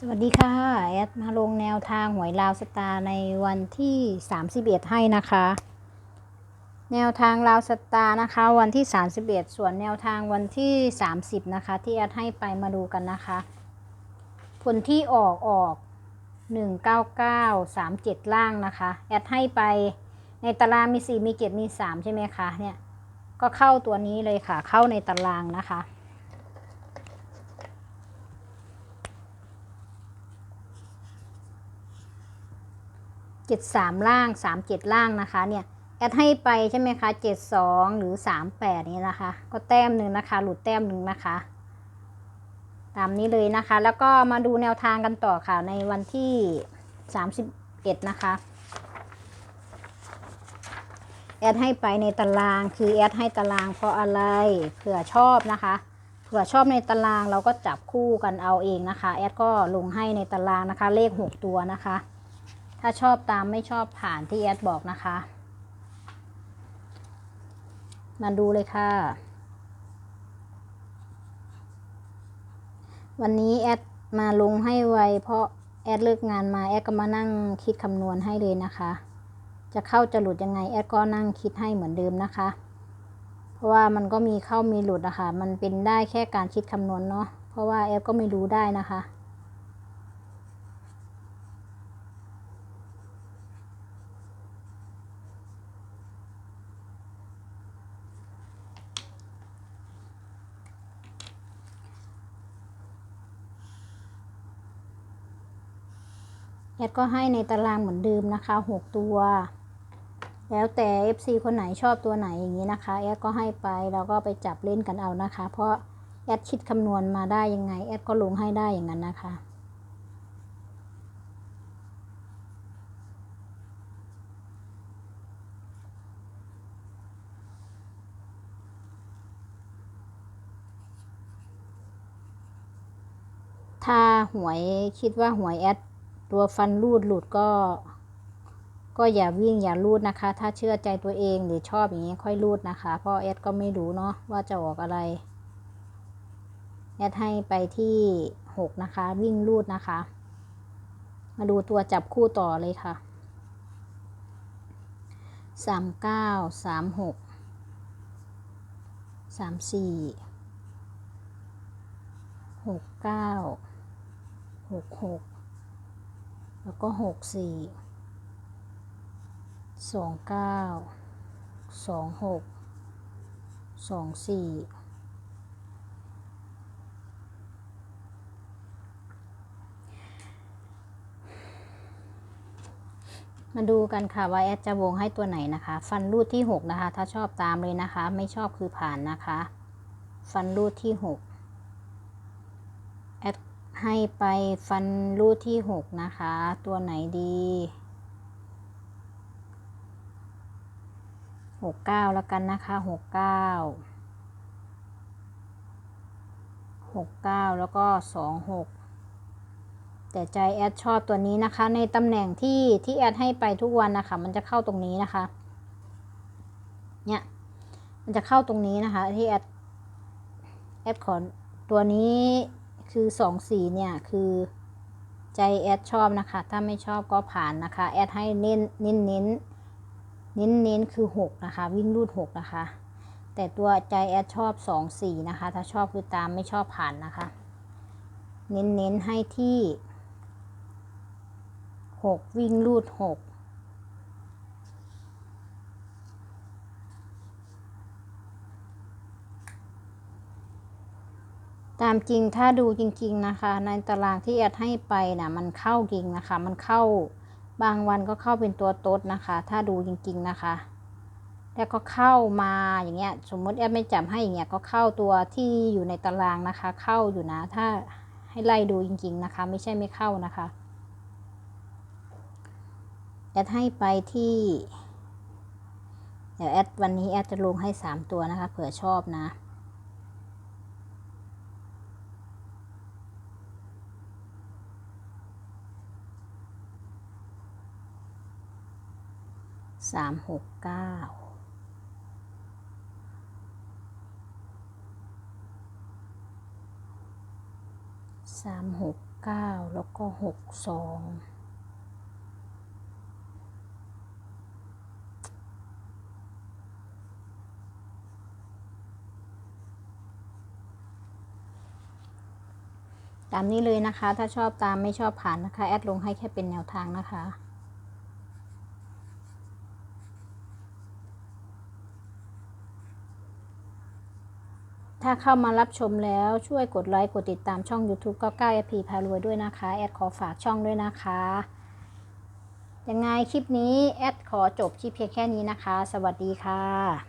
สวัสดีค่ะ แอดมาลงแนวทางหวยลาวสตาร์ในวันที่ 31 ให้นะคะ แนวทางลาวสตาร์นะคะวันที่ 31 ส่วนแนวทางวันที่ 30 นะคะ ที่แอดให้ไปมาดูกันนะคะ ผลที่ออกออก 199 37 ล่างนะคะ แอดให้ไปในตารางมี 4 มี 7 มี 3 ใช่ไหมคะเนี่ยก็เข้าตัวนี้เลยค่ะเข้าในตารางนะคะ เจ็ดสามล่างสามเจ็ดล่างนะคะเนี่ยแอดให้ไปใช่ไหมคะเจ็ดสองหรือสามแปดนี่นะคะ ก็แต้มหนึ่งนะคะ หลุดแต้มหนึ่งนะคะ ตามนี้เลยนะคะ แล้วก็มาดูแนวทางกันต่อค่ะในวันที่สามสิบเอ็ดนะคะแอดให้ไปในตารางคือแอดให้ตารางเพราะอะไรเผื่อชอบนะคะเผื่อชอบในตารางเราก็จับคู่กันเอาเองนะคะ แอดก็ลงให้ในตารางนะคะ เลขหกตัวนะคะ ถ้าชอบตามไม่ชอบผ่านที่แอดบอกนะคะ มาดูเลยค่ะ วันนี้แอดมาลงให้ไวเพราะแอดเลิกงานมาแอดก็มานั่งคิดคำนวณให้เลยนะคะ จะเข้าจะหลุดยังไงแอดก็นั่งคิดให้เหมือนเดิมนะคะ เพราะว่ามันก็มีเข้ามีหลุดอะคะ่ะมันเป็นได้แค่การคิดคำนวณเนาะเพราะว่าแอดก็ไม่รู้ได้นะคะ แอดก็ให้ในตารางเหมือนเดิมนะคะ 6 ตัว แล้วแต่ FC คนไหนชอบตัวไหนอย่างนี้นะคะ แอดก็ให้ไปแล้วก็ไปจับเล่นกันเอานะคะ เพราะแอดคิดคำนวณมาได้ยังไง แอดก็ลงให้ได้อย่างนั้นนะคะถ้าหวยคิดว่าหวยแอด ตัวฟันรูดหลุดก็ ก็อย่าวิ่งอย่ารูดนะคะ ถ้าเชื่อใจตัวเองหรือชอบอย่างนี้ค่อยรูดนะคะเพราะแอดก็ไม่รู้เนาะว่าจะออกอะไรแอดให้ไปที่หกนะคะ วิ่งรูดนะคะ มาดูตัวจับคู่ต่อเลยค่ะสามเก้าสามหกสามสี่หกเก้าหกหก แล้วก็หกสี่สองเก้าสองหกสองสี่มาดูกันค่ะว่าแอดจะวงให้ตัวไหนนะคะ ฟันรูดที่ 6 นะคะ ถ้าชอบตามเลยนะคะ ไม่ชอบคือผ่านนะคะ ฟันรูดที่ 6 แอด ให้ไปฟันรูดที่ 6 นะคะ ตัวไหนดีหกเก้าแล้วกันนะคะหกเก้าหกเก้าแล้วก็สองหกแต่ใจแอดชอบตัวนี้นะคะ ในตำแหน่งที่ที่แอดให้ไปทุกวันนะคะ มันจะเข้าตรงนี้นะคะ เนี่ย มันจะเข้าตรงนี้นะคะ ที่แอด แอดขอตัวนี้ คือสองสีเนี่ยคือใจแอดชอบนะคะ ถ้าไม่ชอบก็ผ่านนะคะ แอดให้เน้นเน้นเน้นเน้นเน้นคือ 6 นะคะ วิ่งรูด 6 นะคะ แต่ตัวใจแอดชอบ 2 4 นะคะ ถ้าชอบคือตามไม่ชอบผ่านนะคะ เน้นเน้นให้ที่ 6 วิ่งรูด 6 ตามจริงถ้าดูจริง ๆนะคะ ในตารางที่แอดให้ไปนะมันเข้าจริงนะคะ มันเข้าบางวันก็เข้าเป็นตัวต๊ดนะคะ ถ้าดูจริง ๆนะคะ แล้วก็เข้ามาอย่างเงี้ย สมมติแอดไม่จับให้อย่างเงี้ยก็เข้าตัวที่อยู่ในตารางนะคะ เข้าอยู่นะ ถ้าให้ไล่ดูจริง ๆนะคะ ไม่ใช่ไม่เข้านะคะแอดให้ไปที่ เดี๋ยวแอดวันนี้แอดจะลงให้สามตัวนะคะ เผื่อชอบนะ สามหกเก้าสามหกเก้าแล้วก็หกสองตามนี้เลยนะคะ ถ้าชอบตามไม่ชอบผ่านนะคะ แอดลงให้แค่เป็นแนวทางนะคะ ถ้าเข้ามารับชมแล้วช่วยกดไลค์กดติดตามช่อง YouTube 99 FP พารวยด้วยนะคะ แอดขอฝากช่องด้วยนะคะ ยังไงคลิปนี้ แอดขอจบที่เพียงแค่นี้นะคะ สวัสดีค่ะ